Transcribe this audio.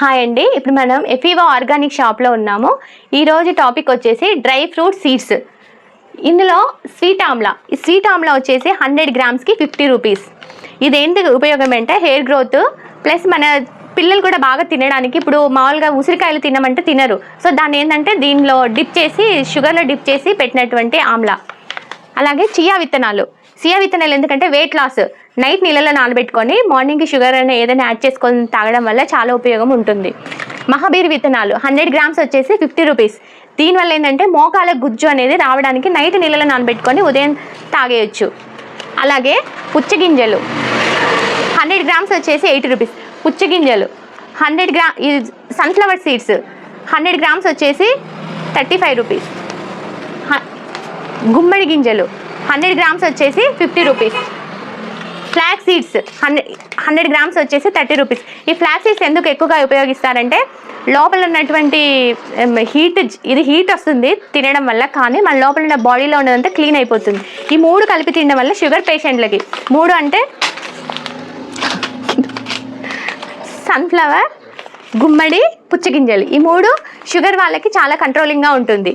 Hi అండి. ఇప్పుడు మనం ఎఫీవా ఆర్గానిక్ షాప్లో ఉన్నాము. ఈరోజు టాపిక్ వచ్చేసి డ్రై ఫ్రూట్ సీడ్స్. ఇందులో స్వీట్ ఆమ్లా. ఈ స్వీట్ ఆమ్లా వచ్చేసి హండ్రెడ్ గ్రామ్స్కి ఫిఫ్టీ రూపీస్ ఇది ఏంటి ఉపయోగం అంటే హెయిర్ గ్రోత్ ప్లస్ మన పిల్లలు కూడా బాగా తినడానికి ఇప్పుడు మామూలుగా ఉసిరికాయలు తినమంటే తినరు. సో దాన్ని ఏంటంటే దీనిలో డిప్ చేసి షుగర్లో డిప్ చేసి పెట్టినటువంటి ఆమ్లా. అలాగే చియా విత్తనాలు. చియా విత్తనాలు ఎందుకంటే వెయిట్ లాస్ నైట్ నీళ్ళలో నానబెట్టుకొని మార్నింగ్కి షుగర్ అనే ఏదైనా యాడ్ చేసుకొని తాగడం వల్ల చాలా ఉపయోగం ఉంటుంది. మహాబీర్ విత్తనాలు హండ్రెడ్ గ్రామ్స్ వచ్చేసి ఫిఫ్టీ రూపీస్ దీనివల్ల ఏంటంటే మోకాల గుజ్జు అనేది రావడానికి నైట్ నీళ్ళలో నానబెట్టుకొని ఉదయం తాగేయచ్చు. అలాగే పుచ్చగింజలు హండ్రెడ్ గ్రామ్స్ వచ్చేసి ఎయిటీ రూపీస్ పుచ్చగింజలు హండ్రెడ్ గ్రామ్ ఇది సన్ఫ్లవర్ సీడ్స్ హండ్రెడ్ గ్రామ్స్ వచ్చేసి థర్టీ ఫైవ్ రూపీస్ గుమ్మడి గింజలు హండ్రెడ్ గ్రామ్స్ వచ్చేసి fifty rupees. Flax seeds hundred hundred grams వచ్చేసి థర్టీ రూపీస్. ఈ ఫ్లాక్ సీడ్స్ ఎందుకు ఎక్కువగా ఉపయోగిస్తారంటే లోపల ఉన్నటువంటి హీట్ ఇది హీట్ వస్తుంది తినడం వల్ల కానీ మన లోపల ఉన్న బాడీలో ఉన్నదంతా క్లీన్ అయిపోతుంది. ఈ మూడు కలిపి తినడం వల్ల షుగర్ పేషెంట్లకి. మూడు అంటే సన్ఫ్లవర్ గుమ్మడి పుచ్చగింజలు. ఈ మూడు షుగర్ వాళ్ళకి చాలా కంట్రోలింగ్గా ఉంటుంది.